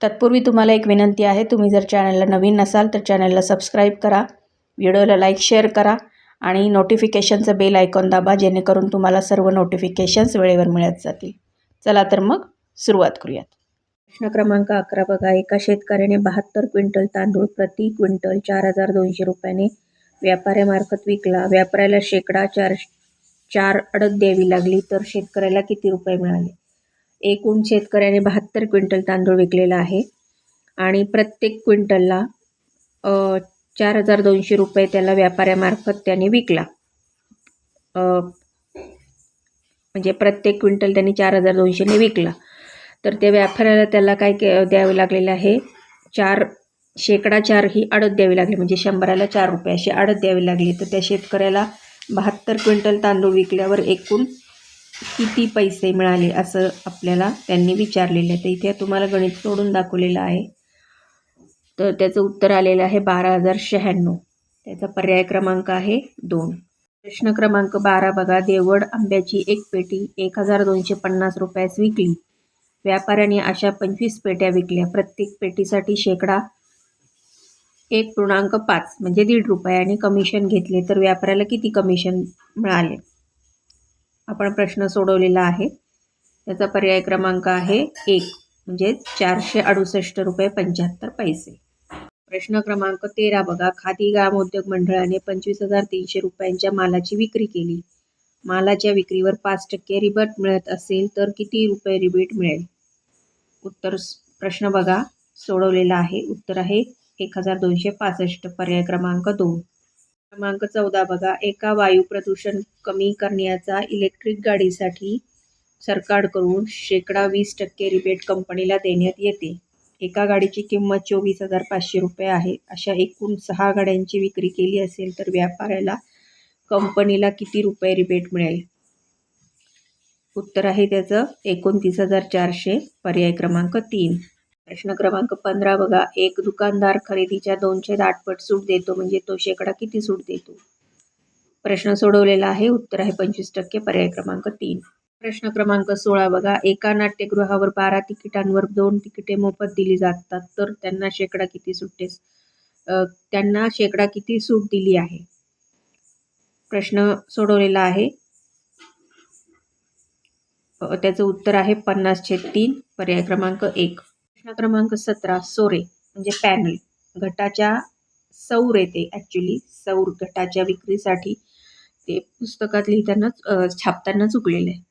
तत्पूर्वी तुम्हाला एक विनंती आहे तुम्ही जर चॅनलला नवीन नसाल तर चॅनलला सबस्क्राईब करा व्हिडिओला लाईक शेअर करा आणि नोटिफिकेशनचं बेल आयकॉन दाबा जेणेकरून तुम्हाला सर्व नोटिफिकेशन्स वेळेवर मिळत जातील. चला तर मग सुरुवात करूयात. प्रश्न क्रमांक अकरा बघा. एका शेतकऱ्याने बहात्तर क्विंटल तांदूळ प्रति क्विंटल चार हजार दोनशे रुपयाने व्यापाऱ्यामार्फत विकला. व्यापाऱ्याला शेकडा चार चार अडत द्यावी लागली तर शेतकऱ्याला किती रुपये मिळाले? एकूण शेतकऱ्याने बहात्तर क्विंटल तांदूळ विकलेला आहे. आणि प्रत्येक क्विंटलला चार हजार दोनशे रुपये त्याला व्यापाऱ्यामार्फत त्याने विकला. म्हणजे प्रत्येक क्विंटल त्यांनी चार हजार दोनशेने विकला. तर त्या व्यापाऱ्याला त्याला काय के द्यावं लागलेलं आहे? चार शेकडा चार ही अडत द्यावी लागली. म्हणजे शंभराला चार रुपये अशी अडत द्यावी लागली. तर त्या शेतकऱ्याला बहात्तर क्विंटल तांदूळ विकल्यावर एकूण किती पैसे मिळाले असं आपल्याला त्यांनी विचारलेलं आहे. तर इथे तुम्हाला गणित सोडून दाखवलेलं आहे. तर त्याचं उत्तर आलेलं आहे बारा हजार शहाण्णव. त्याचा पर्याय क्रमांक आहे दोन. प्रश्न क्रमांक बारा बघा. देवड आंब्याची एक पेटी एक हजार दोनशे पन्नास रुपयास विकली. व्यापाऱ्याने अशा पंचवीस पेट्या विकल्या. प्रत्येक पेटीसाठी शेकडा एक पूर्णांक पाच म्हणजे दीड रुपयाने कमिशन घेतले. तर व्यापाऱ्याला किती कमिशन मिळाले? आपण प्रश्न सोडवलेला आहे. त्याचा पर्याय क्रमांक आहे एक म्हणजे चारशे अडुसष्ट रुपये पंच्याहत्तर पैसे. प्रश्न क्रमांक तेरा बघा. खादी ग्रामोद्योग मंडळाने पंचवीस हजार तीनशे रुपयांच्या मालाची विक्री केली. मालाच्या विक्रीवर पाच टक्के रिबट मिळत असेल तर किती रुपये रिबीट मिळेल? उत्तर प्रश्न बघा. सोडवलेला आहे. उत्तर आहे एक हजार दोनशे पासष्ट. पर्याय क्रमांक दोन. क्रमांक चौदा बघा. एका वायू प्रदूषण कमी करण्याचा इलेक्ट्रिक गाडीसाठी सरकारकडून शेकडा वीस टक्के रिबेट कंपनीला देण्यात येते. एका गाडीची किंमत चोवीस हजार पाचशे रुपये आहे. अशा एकूण सहा गाड्यांची विक्री केली असेल तर व्यापाऱ्याला कंपनीला किती रुपये रिबेट मिळेल? उत्तर आहे त्याचं एकोणतीस हजार चारशे. पर्याय क्रमांक तीन. प्रश्न क्रमांक पंधरा बघा. एक दुकानदार खरेदीच्या दोनशे दाटपट सूट देतो म्हणजे तो शेकडा किती सूट देतो? प्रश्न सोडवलेला आहे. उत्तर आहे पंचवीस टक्के. पर्याय क्रमांक तीन. प्रश्न क्रमांक सोळा बघा. एका नाट्यगृहावर बारा तिकिटांवर दोन तिकिटे मोफत दिली जातात तर त्यांना शेकडा किती सुट्टे त्यांना शेकडा किती सूट दिली आहे? प्रश्न सोडवलेला आहे. त्याचं उत्तर आहे पन्नास छेद तीन. पर्याय क्रमांक एक. प्रश्न क्रमांक सतरा सोरे म्हणजे पॅनल घटाच्या सौर येते ॲक्च्युली सौर घटाच्या विक्रीसाठी ते पुस्तकात लिहिताना छापताना चुकलेलं. आहे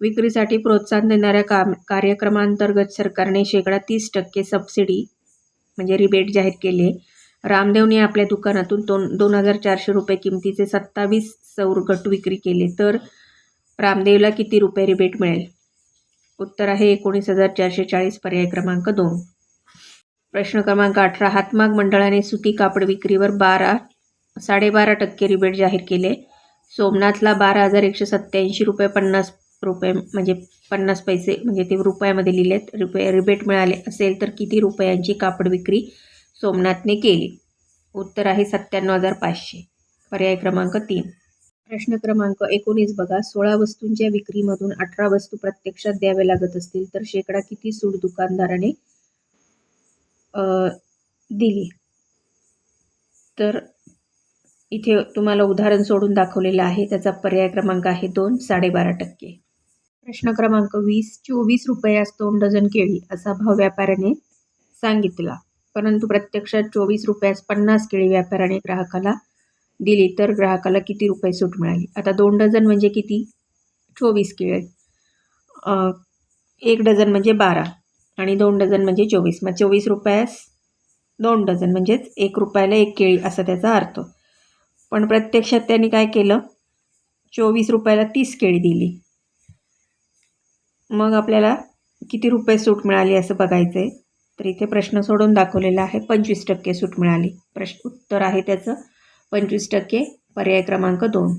विक्रीसाठी प्रोत्साहन देणाऱ्या काम कार्यक्रमांतर्गत सरकारने शेकडा तीस टक्के सबसिडी म्हणजे रिबेट जाहीर केली. आहे रामदेवने आपल्या दुकानातून दोन दोन हजार चारशे रुपये किमतीचे सत्तावीस सौर गट विक्री केले. तर रामदेवला किती रुपये रिबेट मिळेल? उत्तर आहे एकोणीस हजार चारशे चाळीस पर्याय क्रमांक दोन. प्रश्न क्रमांक अठरा हातमाग मंडळाने सुती कापड विक्रीवर बारा साडेबारा टक्के रिबेट जाहीर केले. सोमनाथला बारा हजार एकशे सत्त्याऐंशी रुपये पन्नास रुपये म्हणजे पन्नास पैसे म्हणजे ते रुपयामध्ये लिहिलेत रुपये रिबेट मिळाले असेल तर किती रुपयांची कापड विक्री सोमनाथने केली? उत्तर आहे सत्त्याण्णव हजार पाचशे. पर्याय क्रमांक तीन. प्रश्न क्रमांक एकोणीस बघा. सोळा वस्तूंच्या विक्रीमधून अठरा वस्तू प्रत्यक्षात द्याव्या लागत असतील तर शेकडा किती सूट दुकानदाराने दिली? तर इथे तुम्हाला उदाहरण सोडून दाखवलेलं आहे. त्याचा पर्याय क्रमांक आहे दोन साडेबारा टक्के. प्रश्न क्रमांक वीस चोवीस रुपयास दोन डझन केळी असा भाव व्यापाऱ्याने सांगितला. परंतु प्रत्यक्षात चोवीस रुपयास पन्नास केळी व्यापाऱ्याने ग्राहकाला दिली तर ग्राहकाला किती रुपये सूट मिळाली? आता दोन डझन म्हणजे किती? चोवीस केळी. एक डझन म्हणजे बारा आणि दोन डझन म्हणजे चोवीस. मग चोवीस रुपयास दोन डझन म्हणजेच एक रुपयाला एक केळी असा त्याचा अर्थ. पण प्रत्यक्षात त्यांनी काय केलं? चोवीस रुपयाला तीस केळी दिली. मग आपल्याला किती रुपये सूट मिळाली असं बघायचं आहे तर इथे प्रश्न सोडून दाखवलेला आहे पंचवीस टक्के सूट मिळाली. प्रश्न उत्तर आहे त्याचं. पंचवीस टक्के पर्याय क्रमांक दोन.